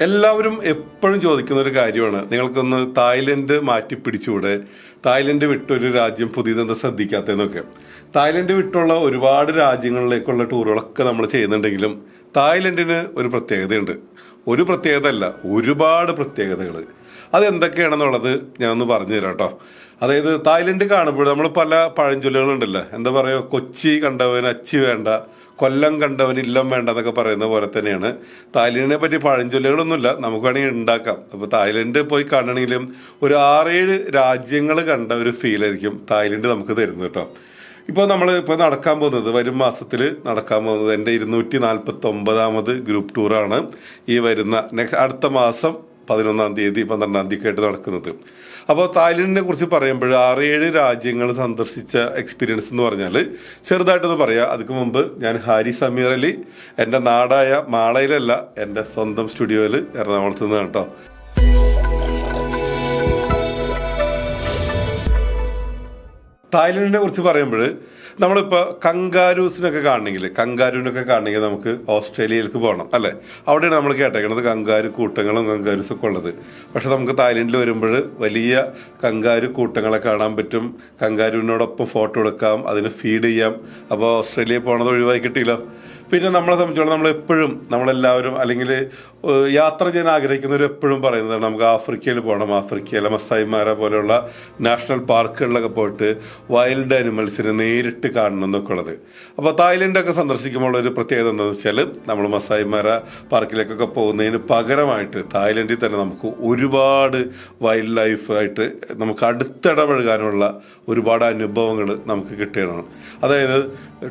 എല്ലാവരും എപ്പോഴും ചോദിക്കുന്ന ഒരു കാര്യമാണ്. നിങ്ങൾക്കൊന്ന് തായ്ലൻഡ് മാറ്റി പിടിച്ചുകൂടെ? തായ്ലൻഡ് വിട്ടൊരു രാജ്യം പുതിയതെന്ന് ശ്രദ്ധിക്കാത്തതെന്നൊക്കെ. തായ്ലൻഡ് വിട്ടുള്ള ഒരുപാട് രാജ്യങ്ങളിലേക്കുള്ള ടൂറുകളൊക്കെ നമ്മൾ ചെയ്യുന്നുണ്ടെങ്കിലും തായ്ലൻഡിന് ഒരു പ്രത്യേകതയുണ്ട്. ഒരു പ്രത്യേകത അല്ല ഒരുപാട് പ്രത്യേകതകൾ അതെന്തൊക്കെയാണെന്നുള്ളത് ഞാൻ ഒന്ന് പറഞ്ഞു തരാം കേട്ടോ. അതായത് തായ്ലൻഡ് കാണുമ്പോൾ നമ്മൾ പല പഴഞ്ചൊല്ലുകളുണ്ടല്ലോ. എന്താ പറയുക? കൊച്ചി കണ്ടവൻ അച്ചി വേണ്ട കൊല്ലം കണ്ടവന് ഇല്ലം വേണ്ട എന്നൊക്കെ പറയുന്ന പോലെ തന്നെയാണ്. തായ്ലൻഡിനെ പറ്റി പഴഞ്ചൊല്ലുകളൊന്നുമില്ല. നമുക്ക് വേണമെങ്കിൽ ഉണ്ടാക്കാം. അപ്പോൾ തായ്ലൻഡ് പോയി കാണണമെങ്കിലും ഒരു ആറേഴ് രാജ്യങ്ങൾ കണ്ട ഒരു ഫീൽ ആയിരിക്കും തായ്ലൻഡ് നമുക്ക് തരുന്നത് കേട്ടോ. ഇപ്പോൾ നമ്മൾ ഇപ്പോൾ നടക്കാൻ പോകുന്നത് വരും മാസത്തിൽ നടക്കാൻ പോകുന്നത് എന്റെ ഇരുന്നൂറ്റി നാൽപ്പത്തി ഒമ്പതാമത് ഗ്രൂപ്പ് ടൂറാണ് ഈ വരുന്ന നെക്സ്റ്റ് അടുത്ത മാസം പതിനൊന്നാം തീയതി പന്ത്രണ്ടാം തീയതി ആയിട്ട് നടക്കുന്നത്. അപ്പോൾ തായ്ലൻഡിനെ കുറിച്ച് പറയുമ്പോൾ ആറ് ഏഴ് രാജ്യങ്ങൾ സന്ദർശിച്ച എക്സ്പീരിയൻസ് എന്ന് പറഞ്ഞാൽ ചെറുതായിട്ടൊന്ന് പറയാം. അതിക്ക് മുമ്പ് ഞാൻ ഹാരി സമീർ അലി എന്റെ നാടായ മാളയിലല്ല എന്റെ സ്വന്തം സ്റ്റുഡിയോയിൽ എറണാകുളത്ത് നിന്ന് കേട്ടോ. തായ്ലൻഡിനെ കുറിച്ച് പറയുമ്പോൾ നമ്മളിപ്പോൾ കങ്കാരൂസിനൊക്കെ കാണണമെങ്കിൽ കങ്കാരൂനൊക്കെ കാണണമെങ്കിൽ നമുക്ക് ഓസ്ട്രേലിയയിലേക്ക് പോകണം അല്ലേ? അവിടെയാണ് നമ്മൾ കേട്ടേക്കുന്നത് കങ്കാരു കൂട്ടങ്ങളും കങ്കാരൂസൊക്കെ ഉള്ളത്. പക്ഷെ നമുക്ക് തായ്ലൻഡിൽ വരുമ്പോൾ വലിയ കങ്കാരു കൂട്ടങ്ങളെ കാണാൻ പറ്റും. കങ്കാരുവിനോടൊപ്പം ഫോട്ടോ എടുക്കാം അതിന് ഫീഡ് ചെയ്യാം. അപ്പോൾ ഓസ്ട്രേലിയയിൽ പോകണത് ഒഴിവാക്കി കിട്ടിയില്ലോ? പിന്നെ നമ്മളെ സംബന്ധിച്ചോളം നമ്മൾ എപ്പോഴും നമ്മളെല്ലാവരും അല്ലെങ്കിൽ യാത്ര ചെയ്യാൻ ആഗ്രഹിക്കുന്നവർ എപ്പോഴും പറയുന്നതാണ് നമുക്ക് ആഫ്രിക്കയിൽ പോകണം ആഫ്രിക്കയിലെ മസായിമാരെ പോലെയുള്ള നാഷണൽ പാർക്കുകളിലൊക്കെ പോയിട്ട് വൈൽഡ് അനിമൽസിനെ നേരിട്ട് കാണണം എന്നൊക്കെ ഉള്ളത് അപ്പോൾ തായ്ലൻഡൊക്കെ സന്ദർശിക്കുമ്പോൾ ഒരു പ്രത്യേകത എന്താണെന്ന് വെച്ചാൽ നമ്മൾ മസായിമാര പാർക്കിലേക്കൊക്കെ പോകുന്നതിന് പകരമായിട്ട് തായ്ലൻഡിൽ തന്നെ നമുക്ക് ഒരുപാട് വൈൽഡ് ലൈഫായിട്ട് നമുക്ക് അടുത്തിടപഴകാനുള്ള ഒരുപാട് അനുഭവങ്ങൾ നമുക്ക് കിട്ടുകയാണ്. അതായത്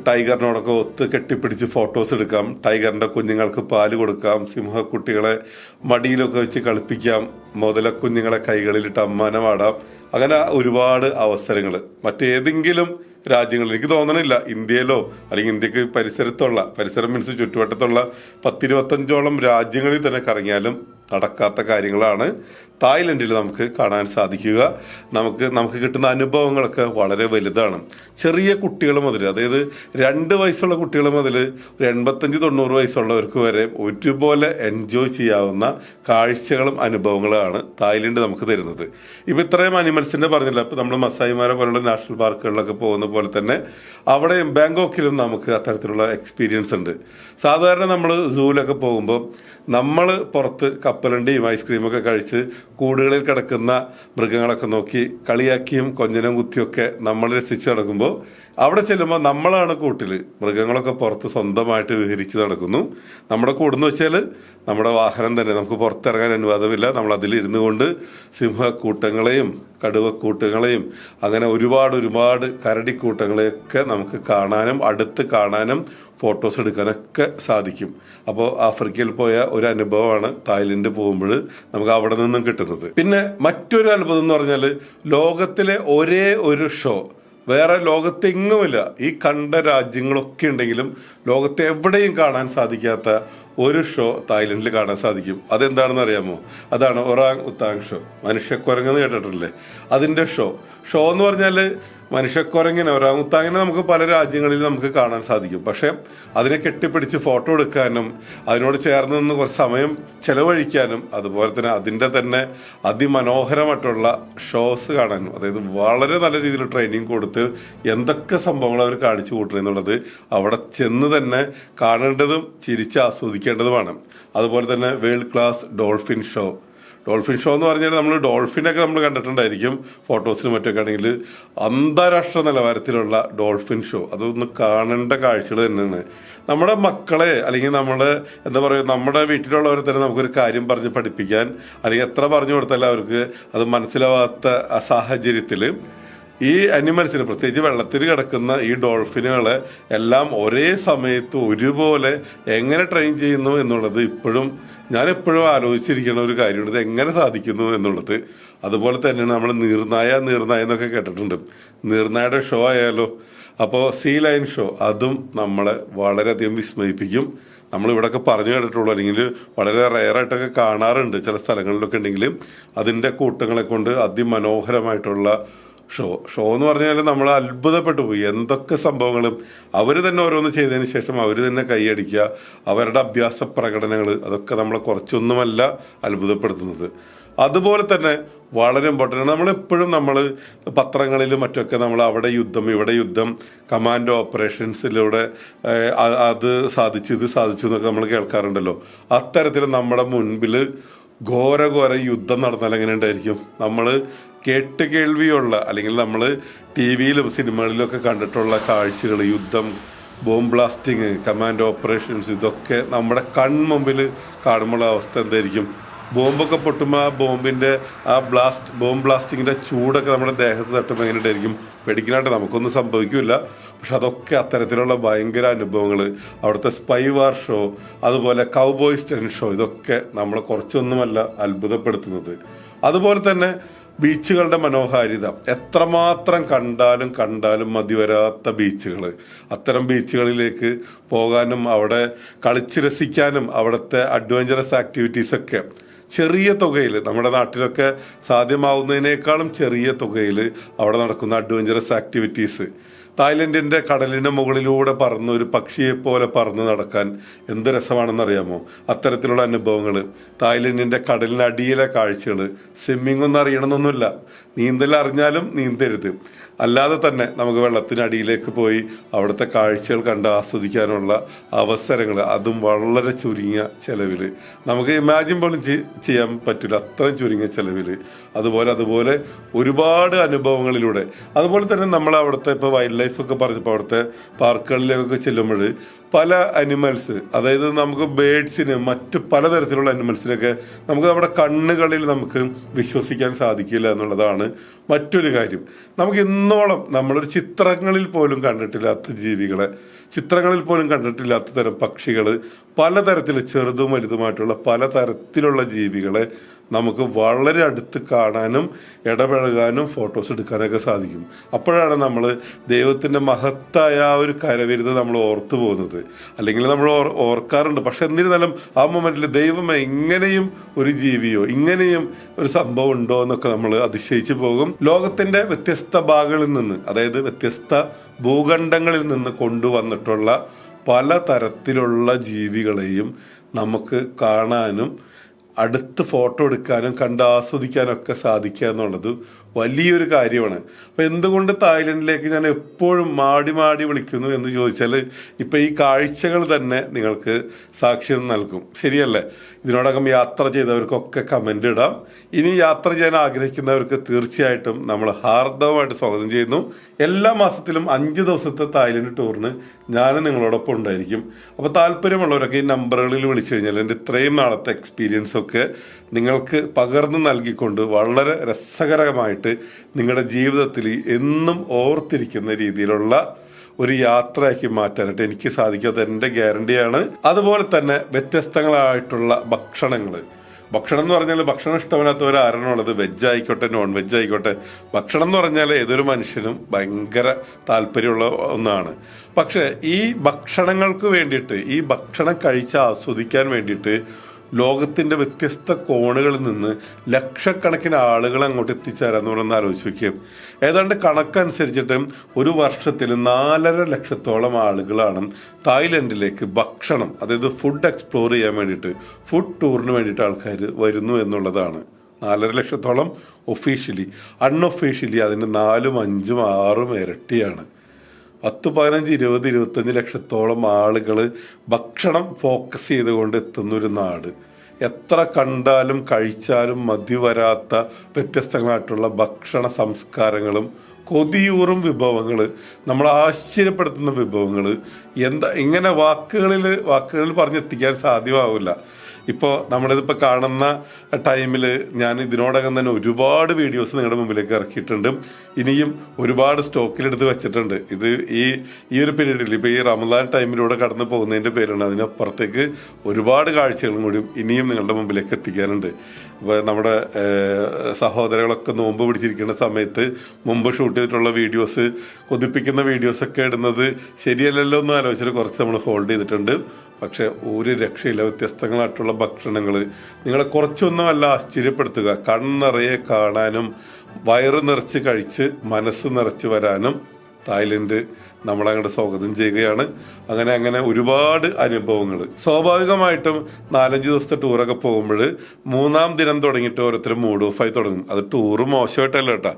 ടൈഗറിനോടൊക്കെ ഒത്ത് കെട്ടിപ്പിടിച്ച് ഫോട്ടോസ് എടുക്കാം ടൈഗറിന്റെ കുഞ്ഞുങ്ങൾക്ക് പാൽ കൊടുക്കാം സിംഹക്കുട്ടികളെ മടിയിലൊക്കെ വെച്ച് കളിപ്പിക്കാം മുതല കുഞ്ഞുങ്ങളെ കൈകളിലിട്ട് അമ്മാനമാടാം അങ്ങനെ ഒരുപാട് അവസരങ്ങൾ. മറ്റേതെങ്കിലും രാജ്യങ്ങളിൽ എനിക്ക് തോന്നണില്ല ഇന്ത്യയിലോ അല്ലെങ്കിൽ ഇന്ത്യയ്ക്ക് പരിസരത്തുള്ള പരിസരം മീൻസ് ചുറ്റുവട്ടത്തുള്ള പത്തിരുപത്തഞ്ചോളം രാജ്യങ്ങളിൽ തന്നെ കറങ്ങിയാലും നടക്കാത്ത കാര്യങ്ങളാണ് തായ്ലൻഡിൽ നമുക്ക് കാണാൻ സാധിക്കുക. നമുക്ക് നമുക്ക് കിട്ടുന്ന അനുഭവങ്ങളൊക്കെ വളരെ വലുതാണ്. ചെറിയ കുട്ടികൾ മുതൽ അതായത് രണ്ട് വയസ്സുള്ള കുട്ടികൾ മുതൽ ഒരു എൺപത്തഞ്ച് തൊണ്ണൂറ് വയസ്സുള്ളവർക്ക് വരെ ഒരുപോലെ എൻജോയ് ചെയ്യാവുന്ന കാഴ്ചകളും അനുഭവങ്ങളാണ് തായ്ലൻഡ് നമുക്ക് തരുന്നത്. ഇപ്പം ഇത്രയും അനിമൽസിന്റെ പറഞ്ഞില്ല. ഇപ്പം നമ്മൾ മസായിമാരെ പോലുള്ള നാഷണൽ പാർക്കുകളിലൊക്കെ പോകുന്ന പോലെ തന്നെ അവിടെ ബാങ്കോക്കിലും നമുക്ക് അത്തരത്തിലുള്ള എക്സ്പീരിയൻസ് ഉണ്ട്. സാധാരണ നമ്മൾ സൂവിലൊക്കെ പോകുമ്പോൾ നമ്മൾ പുറത്ത് കപ്പലണ്ടിയും ഐസ്ക്രീമൊക്കെ കഴിച്ച് കൂടുകളിൽ കിടക്കുന്ന മൃഗങ്ങളൊക്കെ നോക്കി കളിയാക്കിയും കൊഞ്ഞനും കുത്തിയൊക്കെ നമ്മൾ രസിച്ച് നടക്കുമ്പോൾ അവിടെ ചെല്ലുമ്പോൾ നമ്മളാണ് കൂട്ടിൽ. മൃഗങ്ങളൊക്കെ പുറത്ത് സ്വന്തമായിട്ട് വിഹരിച്ച് നടക്കുന്നു. നമ്മുടെ കൂടെന്ന് വെച്ചാൽ നമ്മുടെ വാഹനം തന്നെ. നമുക്ക് പുറത്തിറങ്ങാൻ അനുവാദമില്ല. നമ്മൾ അതിലിരുന്നു കൊണ്ട് സിംഹക്കൂട്ടങ്ങളെയും കടുവക്കൂട്ടങ്ങളെയും അങ്ങനെ ഒരുപാട് ഒരുപാട് കരടിക്കൂട്ടങ്ങളെയൊക്കെ നമുക്ക് കാണാനും അടുത്ത് കാണാനും ഫോട്ടോസ് എടുക്കാനൊക്കെ സാധിക്കും. അപ്പോൾ ആഫ്രിക്കയിൽ പോയ ഒരു അനുഭവമാണ് തായ്ലൻഡ് പോകുമ്പോൾ നമുക്ക് അവിടെ നിന്നും കിട്ടുന്നത്. പിന്നെ മറ്റൊരു അനുഭവം എന്ന് പറഞ്ഞാൽ ലോകത്തിലെ ഒരേ ഒരു ഷോ വേറെ ലോകത്തെങ്ങുമില്ല ഈ കണ്ട രാജ്യങ്ങളൊക്കെ ഉണ്ടെങ്കിലും ലോകത്തെ എവിടെയും കാണാൻ സാധിക്കാത്ത ഒരു ഷോ തായ്ലൻഡിൽ കാണാൻ സാധിക്കും. അതെന്താണെന്ന് അറിയാമോ? അതാണ് ഒറാങ് ഉത്താങ് ഷോ. മനുഷ്യക്കുരങ്ങെന്ന് കേട്ടിട്ടില്ലേ? അതിന്റെ ഷോ. ഷോ എന്ന് പറഞ്ഞാൽ മനുഷ്യക്കുരങ്ങിനെ ഒരാങ്ങുത്താങ്ങിനെ നമുക്ക് പല രാജ്യങ്ങളിൽ നമുക്ക് കാണാൻ സാധിക്കും. പക്ഷേ അതിനെ കെട്ടിപ്പിടിച്ച് ഫോട്ടോ എടുക്കാനും അതിനോട് ചേർന്ന് നിന്ന് കുറച്ച് സമയം ചെലവഴിക്കാനും അതുപോലെ തന്നെ അതിന്റെ തന്നെ അതിമനോഹരമായിട്ടുള്ള ഷോസ് കാണാനും അതായത് വളരെ നല്ല രീതിയിൽ ട്രെയിനിങ് കൊടുത്ത് എന്തൊക്കെ സംഭവങ്ങൾ അവർ കാണിച്ചു കൂട്ടണം എന്നുള്ളത് അവിടെ ചെന്ന് തന്നെ കാണേണ്ടതും ചിരിച്ച് ആസ്വദിക്കേണ്ടതുമാണ്. അതുപോലെ തന്നെ world class dolphin show dolphin show എന്ന് പറഞ്ഞാൽ നമ്മൾ ഡോൾഫിനൊക്കെ നമ്മൾ കണ്ടിട്ടുണ്ടായിരിക്കും ഫോട്ടോസിനും മറ്റൊക്കെ ആണെങ്കിൽ. അന്താരാഷ്ട്ര നിലവാരത്തിലുള്ള ഡോൾഫിൻ ഷോ. അതൊന്ന് കാണേണ്ട കാഴ്ചകൾ തന്നെയാണ്. നമ്മുടെ മക്കളെ അല്ലെങ്കിൽ നമ്മൾ എന്താ പറയുക നമ്മുടെ വീട്ടിലുള്ളവരെ തന്നെ നമുക്കൊരു കാര്യം പറഞ്ഞ് പഠിപ്പിക്കാൻ അല്ലെങ്കിൽ എത്ര പറഞ്ഞു കൊടുത്താലും അവർക്ക് അത് മനസ്സിലാവാത്ത സാഹചര്യത്തിൽ ഈ അനിമൽസിന് പ്രത്യേകിച്ച് വെള്ളത്തിൽ കിടക്കുന്ന ഈ ഡോൾഫിനുകളെ എല്ലാം ഒരേ സമയത്ത് ഒരുപോലെ എങ്ങനെ ട്രെയിൻ ചെയ്യുന്നു എന്നുള്ളത് ഇപ്പോഴും ഞാൻ എപ്പോഴും ആലോചിച്ചിരിക്കുന്ന ഒരു കാര്യമാണ്. ഇത് എങ്ങനെ സാധിക്കുന്നു എന്നുള്ളത്. അതുപോലെ തന്നെയാണ് നമ്മൾ നീർനായ നീർനായ എന്നൊക്കെ കേട്ടിട്ടുണ്ട്. നീർനായയുടെ ഷോ ആയാലോ അപ്പോൾ സീ ലൈൻ ഷോ അതും നമ്മളെ വളരെയധികം വിസ്മയിപ്പിക്കും. നമ്മൾ ഇവിടെയൊക്കെ പറഞ്ഞു കേട്ടിട്ടുള്ളൂ അല്ലെങ്കിൽ വളരെ റയറായിട്ടൊക്കെ കാണാറുണ്ട് ചില സ്ഥലങ്ങളിലൊക്കെ ഉണ്ടെങ്കിൽ. അതിന്റെ കൂട്ടങ്ങളെ കൊണ്ട് അതിമനോഹരമായിട്ടുള്ള ഷോ ഷോ എന്ന് പറഞ്ഞാൽ നമ്മൾ അത്ഭുതപ്പെട്ടു പോയി. എന്തൊക്കെ സംഭവങ്ങളും. അവർ തന്നെ ഓരോന്ന് ചെയ്തതിന് ശേഷം അവർ തന്നെ കൈയടിക്കുക. അവരുടെ അഭ്യാസ പ്രകടനങ്ങൾ അതൊക്കെ നമ്മളെ കുറച്ചൊന്നുമല്ല അത്ഭുതപ്പെടുത്തുന്നത്. അതുപോലെ തന്നെ വളരെ ഇമ്പോർട്ടന്റ് നമ്മളെപ്പോഴും നമ്മൾ പത്രങ്ങളിലും മറ്റൊക്കെ നമ്മൾ അവിടെ യുദ്ധം ഇവിടെ യുദ്ധം കമാൻഡോ ഓപ്പറേഷൻസിലൂടെ അത് സാധിച്ചു ഇത് സാധിച്ചു എന്നൊക്കെ നമ്മൾ കേൾക്കാറുണ്ടല്ലോ. അത്തരത്തിൽ നമ്മുടെ മുൻപിൽ ഘോര ഘോര യുദ്ധം നടന്നാൽ എങ്ങനെ ഉണ്ടായിരിക്കും നമ്മൾ കേട്ട് കേൾവിയുള്ള അല്ലെങ്കിൽ നമ്മൾ ടി വിയിലും സിനിമകളിലും ഒക്കെ കണ്ടിട്ടുള്ള കാഴ്ചകൾ യുദ്ധം ബോംബ് ബ്ലാസ്റ്റിങ് കമാൻഡ് ഓപ്പറേഷൻസ് ഇതൊക്കെ നമ്മുടെ കൺമുമ്പിൽ കാണുമ്പോൾ അവസ്ഥ എന്തായിരിക്കും? ബോംബൊക്കെ പൊട്ടുമ്പോൾ ആ ബോംബിന്റെ ആ ബ്ലാസ്റ്റ് ബോംബ് ബ്ലാസ്റ്റിങ്ങിന്റെ ചൂടൊക്കെ നമ്മുടെ ദേഹത്ത് തട്ടുമ്പോൾ എങ്ങനെ ഉണ്ടായിരിക്കും? പേടിക്കാനായിട്ട് നമുക്കൊന്നും സംഭവിക്കില്ല. പക്ഷെ അതൊക്കെ അത്തരത്തിലുള്ള ഭയങ്കര അനുഭവങ്ങൾ. അവിടുത്തെ സ്പൈ വാർ ഷോ അതുപോലെ കൗബോയ് സ്റ്റൺ ഷോ ഇതൊക്കെ നമ്മളെ കുറച്ചൊന്നുമല്ല അത്ഭുതപ്പെടുത്തുന്നത്. അതുപോലെ തന്നെ ബീച്ചുകളുടെ മനോഹാരിത. എത്രമാത്രം കണ്ടാലും കണ്ടാലും മതി വരാത്ത ബീച്ചുകൾ അത്തരം ബീച്ചുകളിലേക്ക് പോകാനും അവിടെ കളിച്ച് രസിക്കാനും അവിടുത്തെ അഡ്വഞ്ചറസ് ആക്ടിവിറ്റീസൊക്കെ. ചെറിയ തുകയിൽ നമ്മുടെ നാട്ടിലൊക്കെ സാധ്യമാവുന്നതിനേക്കാളും ചെറിയ തുകയിൽ അവിടെ നടക്കുന്ന അഡ്വഞ്ചറസ് ആക്ടിവിറ്റീസ്. തായ്ലൻഡിന്റെ കടലിന് മുകളിലൂടെ പറന്ന് ഒരു പക്ഷിയെ പോലെ പറന്ന് നടക്കാൻ എന്ത് രസമാണെന്നറിയാമോ? അത്തരത്തിലുള്ള അനുഭവങ്ങൾ തായ്ലൻഡിന്റെ കടലിനടിയിലെ കാഴ്ചകൾ സ്വിമ്മിംഗ് ഒന്നും അറിയണമെന്നൊന്നുമില്ല. നീന്തൽ അറിഞ്ഞാലും നീന്തരുത്. അല്ലാതെ തന്നെ നമുക്ക് വെള്ളത്തിനടിയിലേക്ക് പോയി അവിടുത്തെ കാഴ്ചകൾ കണ്ട് ആസ്വദിക്കാനുള്ള അവസരങ്ങൾ അതും വളരെ ചുരുങ്ങിയ ചെലവിൽ. നമുക്ക് ഇമാജിൻ പോലും ചെയ്- ചെയ്യാൻ പറ്റില്ല അത്രയും ചുരുങ്ങിയ ചെലവിൽ. അതുപോലെ അതുപോലെ ഒരുപാട് അനുഭവങ്ങളിലൂടെ. അതുപോലെ തന്നെ നമ്മൾ അവിടുത്തെ ഇപ്പോൾ വൈൽഡ് ലൈഫ് ഒക്കെ പറഞ്ഞപ്പോൾ അവിടുത്തെ പാർക്കുകളിലേക്കൊക്കെ ചെല്ലുമ്പോൾ പല അനിമൽസ് അതായത് നമുക്ക് ബേഡ്സിന് മറ്റ് പലതരത്തിലുള്ള അനിമൽസിനൊക്കെ നമുക്ക് നമ്മുടെ കണ്ണുകളിൽ നമുക്ക് വിശ്വസിക്കാൻ സാധിക്കില്ല എന്നുള്ളതാണ് മറ്റൊരു കാര്യം. നമുക്ക് ഇന്നോളം നമ്മളൊരു ചിത്രങ്ങളിൽ പോലും കണ്ടിട്ടില്ലാത്ത ജീവികളെ ചിത്രങ്ങളിൽ പോലും കണ്ടിട്ടില്ലാത്ത തരം പക്ഷികൾ പലതരത്തിൽ ചെറുതും വലുതുമായിട്ടുള്ള പലതരത്തിലുള്ള ജീവികളെ നമുക്ക് വളരെ അടുത്ത് കാണാനും ഇടപഴകാനും ഫോട്ടോസ് എടുക്കാനൊക്കെ സാധിക്കും. അപ്പോഴാണ് നമ്മൾ ദൈവത്തിന്റെ മഹത്തായ ആ ഒരു കരവിരുത് നമ്മൾ ഓർത്തു പോകുന്നത്. അല്ലെങ്കിൽ നമ്മൾ ഓർ ഓർക്കാറുണ്ട്. പക്ഷെ എന്നിരുന്നാലും ആ മൊമെന്റിൽ ദൈവം എങ്ങനെയും ഒരു ജീവിയോ ഇങ്ങനെയും ഒരു സംഭവം ഉണ്ടോ എന്നൊക്കെ നമ്മൾ അതിശയിച്ചു പോകും. ലോകത്തിന്റെ വ്യത്യസ്ത ഭാഗങ്ങളിൽ നിന്ന് അതായത് വ്യത്യസ്ത ഭൂഖണ്ഡങ്ങളിൽ നിന്ന് കൊണ്ടുവന്നിട്ടുള്ള പല തരത്തിലുള്ള ജീവികളെയും നമുക്ക് കാണാനും അടുത്ത് ഫോട്ടോ എടുക്കാനും കണ്ട് ആസ്വദിക്കാനും ഒക്കെ സാധിക്കുക എന്നുള്ളത് വലിയൊരു കാര്യമാണ്. അപ്പോൾ എന്തുകൊണ്ട് തായ്ലൻഡിലേക്ക് ഞാൻ എപ്പോഴും മാടി മാടി വിളിക്കുന്നു എന്ന് ചോദിച്ചാൽ ഇപ്പം ഈ കാഴ്ചകൾ തന്നെ നിങ്ങൾക്ക് സാക്ഷ്യം നൽകും. ശരിയല്ലേ? ഇതിനോടകം യാത്ര ചെയ്തവർക്കൊക്കെ കമന്റ് ഇടാം. ഇനി യാത്ര ചെയ്യാൻ ആഗ്രഹിക്കുന്നവർക്ക് തീർച്ചയായിട്ടും നമ്മൾ ഹാർദവമായിട്ട് സ്വാഗതം ചെയ്യുന്നു. എല്ലാ മാസത്തിലും അഞ്ച് ദിവസത്തെ തായ്ലൻഡ് ടൂറിന് ഞാൻ നിങ്ങളോടൊപ്പം ഉണ്ടായിരിക്കും. അപ്പോൾ താല്പര്യമുള്ളവരൊക്കെ ഈ നമ്പറുകളിൽ വിളിച്ചു കഴിഞ്ഞാൽ എന്റെ ഇത്രയും നാളത്തെ എക്സ്പീരിയൻസൊക്കെ നിങ്ങൾക്ക് പകർന്നു നൽകിക്കൊണ്ട് വളരെ രസകരമായിട്ട് നിങ്ങളുടെ ജീവിതത്തിൽ എന്നും ഓർത്തിരിക്കുന്ന രീതിയിലുള്ള ഒരു യാത്രയാക്കി മാറ്റാനായിട്ട് എനിക്ക് സാധിക്കാത്ത എന്റെ ഗ്യാരണ്ടിയാണ്. അതുപോലെ തന്നെ വ്യത്യസ്തങ്ങളായിട്ടുള്ള ഭക്ഷണങ്ങൾ ഭക്ഷണം എന്ന് പറഞ്ഞാൽ ഭക്ഷണം ഇഷ്ടമില്ലാത്തവർ ആരാണുള്ളത് വെജ് ആയിക്കോട്ടെ നോൺ വെജ് ആയിക്കോട്ടെ. ഭക്ഷണം എന്ന് പറഞ്ഞാൽ ഏതൊരു മനുഷ്യനും ഭയങ്കര താല്പര്യമുള്ള ഒന്നാണ്. പക്ഷേ ഈ ഭക്ഷണങ്ങൾക്ക് വേണ്ടിയിട്ട് ഈ ഭക്ഷണം കഴിച്ച് ആസ്വദിക്കാൻ വേണ്ടിയിട്ട് ലോകത്തിന്റെ വ്യത്യസ്ത കോണുകളിൽ നിന്ന് ലക്ഷക്കണക്കിന് ആളുകൾ അങ്ങോട്ട് എത്തിച്ചേരാന്ന് പറയുന്ന ആലോചിച്ച് വയ്ക്കുക ഏതാണ്ട് കണക്കനുസരിച്ചിട്ട് ഒരു വർഷത്തിൽ നാലര ലക്ഷത്തോളം ആളുകളാണ് തായ്ലൻഡിലേക്ക് ഭക്ഷണം അതായത് ഫുഡ് എക്സ്പ്ലോർ ചെയ്യാൻ വേണ്ടിയിട്ട് ഫുഡ് ടൂറിന് വേണ്ടിയിട്ട് ആൾക്കാർ വരുന്നു എന്നുള്ളതാണ്. നാലര ലക്ഷത്തോളം ഒഫീഷ്യലി അൺഒഫീഷ്യലി അതിന്റെ നാലും അഞ്ചും ആറും ഇരട്ടിയാണ്. പത്ത് പതിനഞ്ച് ഇരുപത് ഇരുപത്തഞ്ച് ലക്ഷത്തോളം ആളുകൾ ഭക്ഷണം ഫോക്കസ് ചെയ്തുകൊണ്ട് എത്തുന്നൊരു നാട്. എത്ര കണ്ടാലും കഴിച്ചാലും മതി വരാത്ത വ്യത്യസ്തങ്ങളായിട്ടുള്ള ഭക്ഷണ സംസ്കാരങ്ങളും കൊതിയൂറും വിഭവങ്ങൾ നമ്മൾ ആശ്ചര്യപ്പെടുത്തുന്ന വിഭവങ്ങൾ എന്താ ഇങ്ങനെ വാക്കുകളിൽ വാക്കുകളിൽ പറഞ്ഞെത്തിക്കാൻ സാധ്യമാവില്ല. ഇപ്പോൾ നമ്മളിതിപ്പോൾ കാണുന്ന ടൈമിൽ ഞാൻ ഇതിനോടകം തന്നെ ഒരുപാട് വീഡിയോസ് നിങ്ങളുടെ മുമ്പിലേക്ക് ഇറക്കിയിട്ടുണ്ട്. ഇനിയും ഒരുപാട് സ്റ്റോക്കിലെടുത്ത് വെച്ചിട്ടുണ്ട്. ഇത് ഈ ഈ ഒരു പീരീഡിൽ ഇപ്പോൾ ഈ റമദാൻ ടൈമിലൂടെ കടന്നു പോകുന്നതിന്റെ പേരാണ്. അതിനപ്പുറത്തേക്ക് ഒരുപാട് കാഴ്ചകളും കൂടി ഇനിയും നിങ്ങളുടെ മുമ്പിലേക്ക് എത്തിക്കാനുണ്ട്. ഇപ്പോൾ നമ്മുടെ സഹോദരങ്ങളൊക്കെ നോമ്പ് പിടിച്ചിരിക്കുന്ന സമയത്ത് മുമ്പ് ഷൂട്ട് ചെയ്തിട്ടുള്ള വീഡിയോസ് കൊതിപ്പിക്കുന്ന വീഡിയോസൊക്കെ ഇടുന്നത് ശരിയല്ലല്ലോ എന്ന് ആലോചിച്ചിട്ട് കുറച്ച് നമ്മൾ ഹോൾഡ് ചെയ്തിട്ടുണ്ട്. പക്ഷെ ഒരു രക്ഷയില്ല വ്യത്യസ്തങ്ങളായിട്ടുള്ള ഭക്ഷണങ്ങൾ നിങ്ങളെ കുറച്ചൊന്നുമല്ല ആശ്ചര്യപ്പെടുത്തുക. കണ്ണറയെ കാണാനും വയറ് നിറച്ച് കഴിച്ച് മനസ്സ് നിറച്ച് വരാനും തായ്ലൻഡ് നമ്മളങ്ങോട്ട് സ്വാഗതം ചെയ്യുകയാണ്. അങ്ങനെ അങ്ങനെ ഒരുപാട് അനുഭവങ്ങൾ സ്വാഭാവികമായിട്ടും നാലഞ്ച് ദിവസത്തെ ടൂറൊക്കെ പോകുമ്പോൾ മൂന്നാം ദിനം തുടങ്ങിയിട്ട് ഓരോരുത്തരും മൂഡ് ഓഫായി തുടങ്ങും. അത് ടൂറ് മോശമായിട്ടല്ല കേട്ടോ.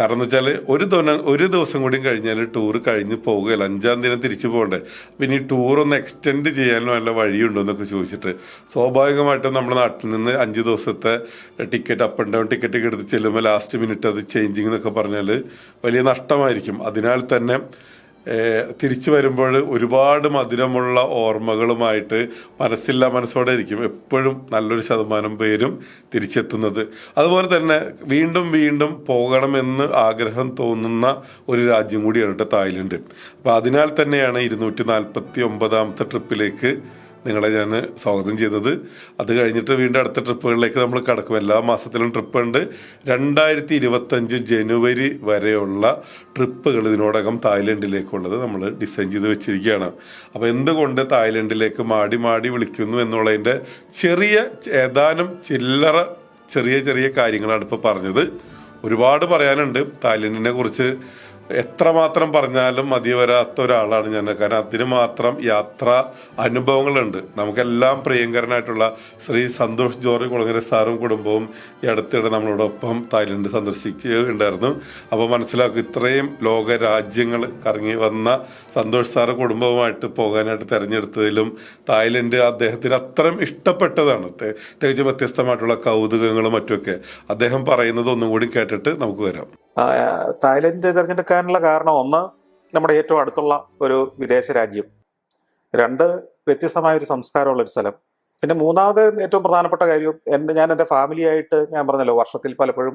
കാരണം എന്ന് വെച്ചാൽ ഒരു ദിവസം ഒരു ദിവസം കൂടി കഴിഞ്ഞാൽ ടൂർ കഴിഞ്ഞ് പോകുകയല്ല അഞ്ചാം ദിനം തിരിച്ചു പോകണ്ടേ. പിന്നെ ഈ ടൂർ ഒന്ന് എക്സ്റ്റെൻഡ് ചെയ്യാനും നല്ല വഴിയുണ്ടോ എന്നൊക്കെ ചോദിച്ചിട്ട് സ്വാഭാവികമായിട്ടും നമ്മുടെ നാട്ടിൽ നിന്ന് അഞ്ച് ദിവസത്തെ ticket up and down ticket എടുത്ത് ചെല്ലുമ്പോൾ ലാസ്റ്റ് മിനിറ്റ് അത് ചേഞ്ചിങ് എന്നൊക്കെ പറഞ്ഞാൽ വലിയ നഷ്ടമായിരിക്കും. അതിനാൽ തന്നെ തിരിച്ചു വരുമ്പോൾ ഒരുപാട് മധുരമുള്ള ഓർമ്മകളുമായിട്ട് മനസ്സില്ല മനസ്സോടെ ഇരിക്കും. എപ്പോഴും നല്ലൊരു ശതമാനം പേരും തിരിച്ചെത്തുന്നത്. അതുപോലെ തന്നെ വീണ്ടും വീണ്ടും പോകണമെന്ന് ആഗ്രഹം തോന്നുന്ന ഒരു രാജ്യം കൂടിയാണ് കേട്ടോ തായ്ലൻഡ്. അപ്പോൾ അതിനാൽ തന്നെയാണ് ഇരുന്നൂറ്റി നാൽപ്പത്തി ഒമ്പതാമത്തെ ട്രിപ്പിലേക്ക് നിങ്ങളെ ഞാൻ സ്വാഗതം ചെയ്തത്. അത് കഴിഞ്ഞിട്ട് വീണ്ടും അടുത്ത ട്രിപ്പുകളിലേക്ക് നമ്മൾ കടക്കും. എല്ലാ മാസത്തിലും ട്രിപ്പ് ഉണ്ട് രണ്ടായിരത്തി ഇരുപത്തഞ്ച് ജനുവരി വരെയുള്ള ട്രിപ്പുകൾ ഇതിനോടകം തായ്ലൻഡിലേക്കുള്ളത് നമ്മൾ ഡിസൈൻ ചെയ്ത് വെച്ചിരിക്കുകയാണ്. അപ്പോൾ എന്തുകൊണ്ട് തായ്ലൻഡിലേക്ക് മാടി മാടി വിളിക്കുന്നു എന്നുള്ളതിന്റെ ചെറിയ ഏതാനും ചില്ലറ ചെറിയ ചെറിയ കാര്യങ്ങളാണ് ഇപ്പോൾ പറഞ്ഞത്. ഒരുപാട് പറയാനുണ്ട്. തായ്ലൻഡിനെ കുറിച്ച് എത്രമാത്രം പറഞ്ഞാലും മതി വരാത്ത ഒരാളാണ് ഞാൻ. കാരണം അതിന് മാത്രം യാത്ര അനുഭവങ്ങളുണ്ട്. നമുക്കെല്ലാം പ്രിയങ്കരനായിട്ടുള്ള ശ്രീ സന്തോഷ് ജോർജ് കുളങ്ങര സാറും കുടുംബവും ഈ അടുത്തിടെ നമ്മളോടൊപ്പം തായ്ലൻഡ് സന്ദർശിക്കുകയുണ്ടായിരുന്നു. അപ്പോൾ മനസ്സിലാക്കും ഇത്രയും ലോക രാജ്യങ്ങൾ കറങ്ങി വന്ന സന്തോഷ് സാറ് കുടുംബവുമായിട്ട് പോകാനായിട്ട് തിരഞ്ഞെടുത്തതിലും തായ്ലൻഡ് അദ്ദേഹത്തിന് അത്രയും ഇഷ്ടപ്പെട്ടതാണ്. തികച്ചും വ്യത്യസ്തമായിട്ടുള്ള കൗതുകങ്ങളും മറ്റുമൊക്കെ. അദ്ദേഹം പറയുന്നത് ഒന്നും കൂടി കേട്ടിട്ട് നമുക്ക് വരാം. തായ്ലൻഡ് തായ്ലൻഡ് തിരഞ്ഞെടുക്കാനുള്ള കാരണം ഒന്ന് നമ്മുടെ ഏറ്റവും അടുത്തുള്ള ഒരു വിദേശ രാജ്യം. രണ്ട് വ്യത്യസ്തമായ ഒരു സംസ്കാരമുള്ള ഒരു സ്ഥലം. പിന്നെ മൂന്നാമത് ഏറ്റവും പ്രധാനപ്പെട്ട കാര്യം എന്റെ ഞാൻ എന്റെ ഫാമിലിയായിട്ട് ഞാൻ പറഞ്ഞല്ലോ വർഷത്തിൽ പലപ്പോഴും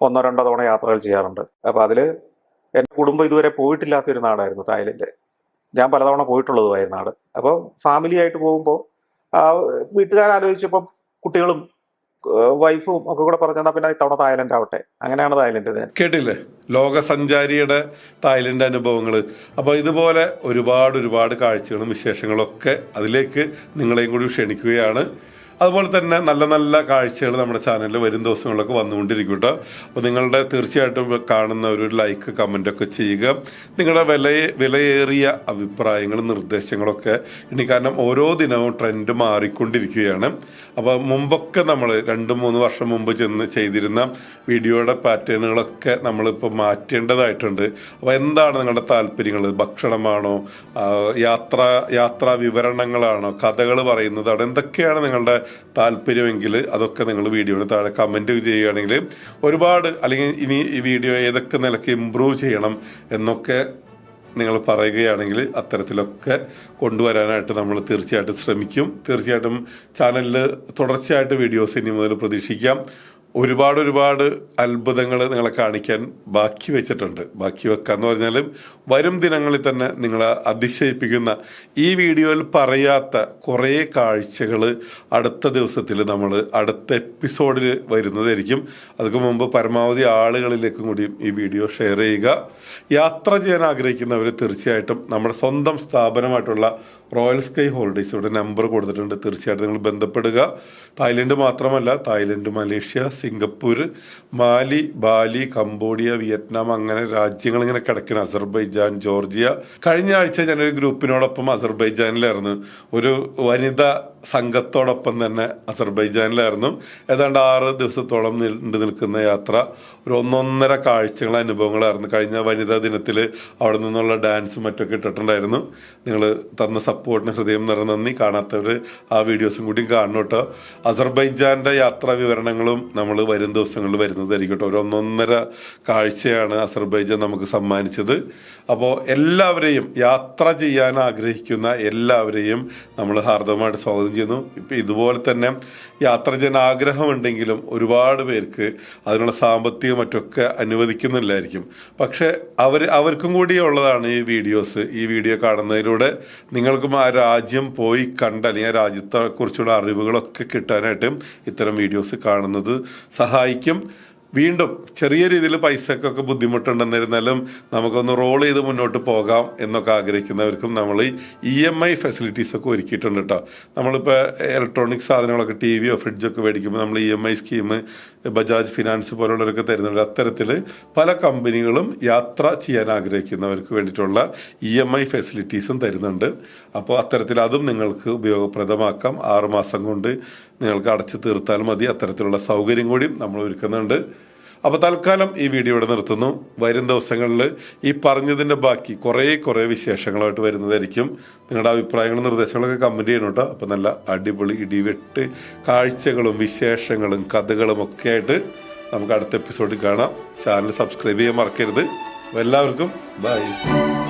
ഒന്നോ രണ്ടോ തവണ യാത്രകൾ ചെയ്യാറുണ്ട്. അപ്പോൾ അതിൽ എന്റെ കുടുംബം ഇതുവരെ പോയിട്ടില്ലാത്ത ഒരു നാടായിരുന്നു തായ്ലൻഡ്. ഞാൻ പലതവണ പോയിട്ടുള്ളതുമായിരുന്നു നാട്. അപ്പോൾ ഫാമിലിയായിട്ട് പോകുമ്പോൾ വീട്ടുകാരാലോചിച്ചപ്പം കുട്ടികളും വൈഫും ഒക്കെ കൂടെ പറഞ്ഞാൽ പിന്നെ ഇത്തവണ തായ്ലൻഡ് ആവട്ടെ. അങ്ങനെയാണ് തായ്ലൻഡ് കേട്ടില്ലേ? ലോക സഞ്ചാരിയുടെ തായ്ലൻഡ് അനുഭവങ്ങൾ അപ്പോൾ ഇതുപോലെ ഒരുപാട് ഒരുപാട് കാഴ്ചകളും വിശേഷങ്ങളും ഒക്കെ അതിലേക്ക് നിങ്ങളെയും കൂടി ക്ഷണിക്കുകയാണ്. അതുപോലെ തന്നെ നല്ല നല്ല കാഴ്ചകൾ നമ്മുടെ ചാനലിൽ വരും ദിവസങ്ങളിലൊക്കെ വന്നുകൊണ്ടിരിക്കും കേട്ടോ. അപ്പോൾ നിങ്ങളുടെ തീർച്ചയായിട്ടും കാണുന്ന ഒരു ലൈക്ക് കമന്റൊക്കെ ചെയ്യുക. നിങ്ങളുടെ വില വിലയേറിയ അഭിപ്രായങ്ങളും നിർദ്ദേശങ്ങളൊക്കെ ഇനി കാരണം ഓരോ ദിനവും ട്രെൻഡ് മാറിക്കൊണ്ടിരിക്കുകയാണ്. അപ്പോൾ മുമ്പൊക്കെ നമ്മൾ രണ്ട് മൂന്ന് വർഷം മുമ്പ് ചെന്ന് ചെയ്തിരുന്ന വീഡിയോയുടെ പാറ്റേണുകളൊക്കെ നമ്മളിപ്പോൾ മാറ്റേണ്ടതായിട്ടുണ്ട്. അപ്പോൾ എന്താണ് നിങ്ങളുടെ താല്പര്യങ്ങൾ? ഭക്ഷണമാണോ? യാത്ര യാത്രാ വിവരണങ്ങളാണോ? കഥകൾ പറയുന്നതാണോ എന്തൊക്കെയാണ് നിങ്ങളുടെ താല്പര്യമെങ്കിൽ അതൊക്കെ നിങ്ങൾ വീഡിയോയുടെ താഴെ കമന്റ് ചെയ്യുകയാണെങ്കിൽ ഒരുപാട് അല്ലെങ്കിൽ ഇനി ഈ വീഡിയോ ഏതൊക്കെ നിലയ്ക്ക് ഇമ്പ്രൂവ് ചെയ്യണം എന്നൊക്കെ നിങ്ങൾ പറയുകയാണെങ്കിൽ അത്തരത്തിലൊക്കെ കൊണ്ടുവരാനായിട്ട് നമ്മൾ തീർച്ചയായിട്ടും ശ്രമിക്കും. തീർച്ചയായിട്ടും ചാനലിൽ തുടർച്ചയായിട്ട് വീഡിയോസ് ഇനി മുതൽ പ്രതീക്ഷിക്കാം. ഒരുപാട് ഒരുപാട് അത്ഭുതങ്ങൾ നിങ്ങളെ കാണിക്കാൻ ബാക്കി വെച്ചിട്ടുണ്ട്. ബാക്കി വെക്കുക വെക്കാന്ന് പറഞ്ഞാലും വരും ദിനങ്ങളിൽ തന്നെ നിങ്ങളെ അതിശയിപ്പിക്കുന്ന ഈ വീഡിയോയിൽ പറയാത്ത കുറേ കാഴ്ചകൾ അടുത്ത ദിവസത്തിൽ നമ്മൾ അടുത്ത എപ്പിസോഡിൽ വരുന്നതായിരിക്കും. അതിന് മുമ്പ് പരമാവധി ആളുകളിലേക്കും കൂടി ഈ വീഡിയോ ഷെയർ ചെയ്യുക. യാത്ര ചെയ്യാൻ ആഗ്രഹിക്കുന്നവർ തീർച്ചയായിട്ടും നമ്മുടെ സ്വന്തം സ്ഥാപനമായിട്ടുള്ള റോയൽ സ്കൈ ഹോളിഡേയ്സ് ഇവിടെ നമ്പർ കൊടുത്തിട്ടുണ്ട്. തീർച്ചയായിട്ടും നിങ്ങൾ ബന്ധപ്പെടുക. തായ്ലൻഡ് മാത്രമല്ല Thailand Malaysia Singapore Mali Bali Cambodia Vietnam അങ്ങനെ രാജ്യങ്ങൾ ഇങ്ങനെ കിടക്കണം അസർബൈജാൻ ജോർജിയ. കഴിഞ്ഞ ആഴ്ച ഞാനൊരു ഗ്രൂപ്പിനോടൊപ്പം അസർബൈജാനിലായിരുന്നു. ഒരു വനിതാ സംഘത്തോടൊപ്പം തന്നെ അസർബൈജാനിലായിരുന്നു. ഏതാണ്ട് ആറ് ദിവസത്തോളം നീണ്ടു നിൽക്കുന്ന യാത്ര ഒരു ഒന്നൊന്നര കാഴ്ചകൾ അനുഭവങ്ങളായിരുന്നു. കഴിഞ്ഞ വനിതാ ദിനത്തിൽ അവിടെ നിന്നുള്ള ഡാൻസും മറ്റൊക്കെ ഇട്ടിട്ടുണ്ടായിരുന്നു. നിങ്ങൾ തന്ന സപ്പോർട്ടിന് ഹൃദയം നിറ നന്ദി. കാണാത്തവർ ആ വീഡിയോസും കൂടി കാണണം കേട്ടോ. അസർബൈജാന്റെ യാത്രാ വിവരണങ്ങളും നമ്മൾ വരും ദിവസങ്ങളിൽ വരുന്നതായിരിക്കും കേട്ടോ ഒരു ഒന്നൊന്നര കാഴ്ചയാണ് അസർബൈജാൻ നമുക്ക് സമ്മാനിച്ചത്. അപ്പോൾ എല്ലാവരെയും യാത്ര ചെയ്യാൻ ആഗ്രഹിക്കുന്ന എല്ലാവരെയും നമ്മൾ ഹാർദവമായിട്ട് സ്വാഗതം ചെയ്യുന്നു. ഇപ്പം ഇതുപോലെ തന്നെ യാത്ര ചെയ്യാൻ ആഗ്രഹമുണ്ടെങ്കിലും ഒരുപാട് പേർക്ക് അതിനുള്ള സാമ്പത്തികം മറ്റൊക്കെ അനുവദിക്കുന്നില്ലായിരിക്കും. പക്ഷേ അവർ അവർക്കും കൂടി ഉള്ളതാണ് ഈ വീഡിയോസ്. ഈ വീഡിയോ കാണുന്നതിലൂടെ നിങ്ങൾക്കും ആ രാജ്യം പോയി കണ്ട അല്ലെങ്കിൽ ആ രാജ്യത്തെ കുറിച്ചുള്ള അറിവുകളൊക്കെ കിട്ടാനായിട്ട് ഇത്തരം വീഡിയോസ് കാണുന്നത് സഹായിക്കും. വീണ്ടും ചെറിയ രീതിയിൽ പൈസക്കൊക്കെ ബുദ്ധിമുട്ടുണ്ടെന്നിരുന്നാലും നമുക്കൊന്ന് റോൾ ചെയ്ത് മുന്നോട്ട് പോകാം എന്നൊക്കെ ആഗ്രഹിക്കുന്നവർക്കും നമ്മൾ ഇ എം ഐ ഫെസിലിറ്റീസ് ഒക്കെ ഒരുക്കിയിട്ടുണ്ട് കേട്ടോ. നമ്മളിപ്പോൾ ഇലക്ട്രോണിക് സാധനങ്ങളൊക്കെ ടി വിയോ ഫ്രിഡ്ജൊക്കെ മേടിക്കുമ്പോൾ നമ്മൾ E M I scheme Bajaj finance പോലുള്ളവരൊക്കെ തരുന്നുണ്ട്. അത്തരത്തിൽ പല കമ്പനികളും യാത്ര ചെയ്യാൻ ആഗ്രഹിക്കുന്നവർക്ക് വേണ്ടിയിട്ടുള്ള ഇ എം ഐ ഫെസിലിറ്റീസും തരുന്നുണ്ട്. അപ്പോൾ അത്തരത്തിൽ അതും നിങ്ങൾക്ക് ഉപയോഗപ്രദമാക്കാം. ആറുമാസം കൊണ്ട് നിങ്ങൾക്ക് അടച്ചു തീർത്താൽ മതി. അത്തരത്തിലുള്ള സൗകര്യം കൂടിയും നമ്മൾ ഒരുക്കുന്നുണ്ട്. അപ്പോൾ തൽക്കാലം ഈ വീഡിയോ ഇവിടെ നിർത്തുന്നു. വരും ദിവസങ്ങളിൽ ഈ പറഞ്ഞതിന്റെ ബാക്കി കുറേ കുറേ വിശേഷങ്ങളായിട്ട് വരുന്നതായിരിക്കും. നിങ്ങളുടെ അഭിപ്രായങ്ങളും നിർദ്ദേശങ്ങളൊക്കെ കമന്റ് ചെയ്യണം കേട്ടോ. അപ്പോൾ നല്ല അടിപൊളി ഇടിവെട്ട് കാഴ്ചകളും വിശേഷങ്ങളും കഥകളും ഒക്കെ ആയിട്ട് നമുക്ക് അടുത്ത എപ്പിസോഡിൽ കാണാം. ചാനൽ സബ്സ്ക്രൈബ് ചെയ്യാൻ മറക്കരുത്. എല്ലാവർക്കും ബൈ.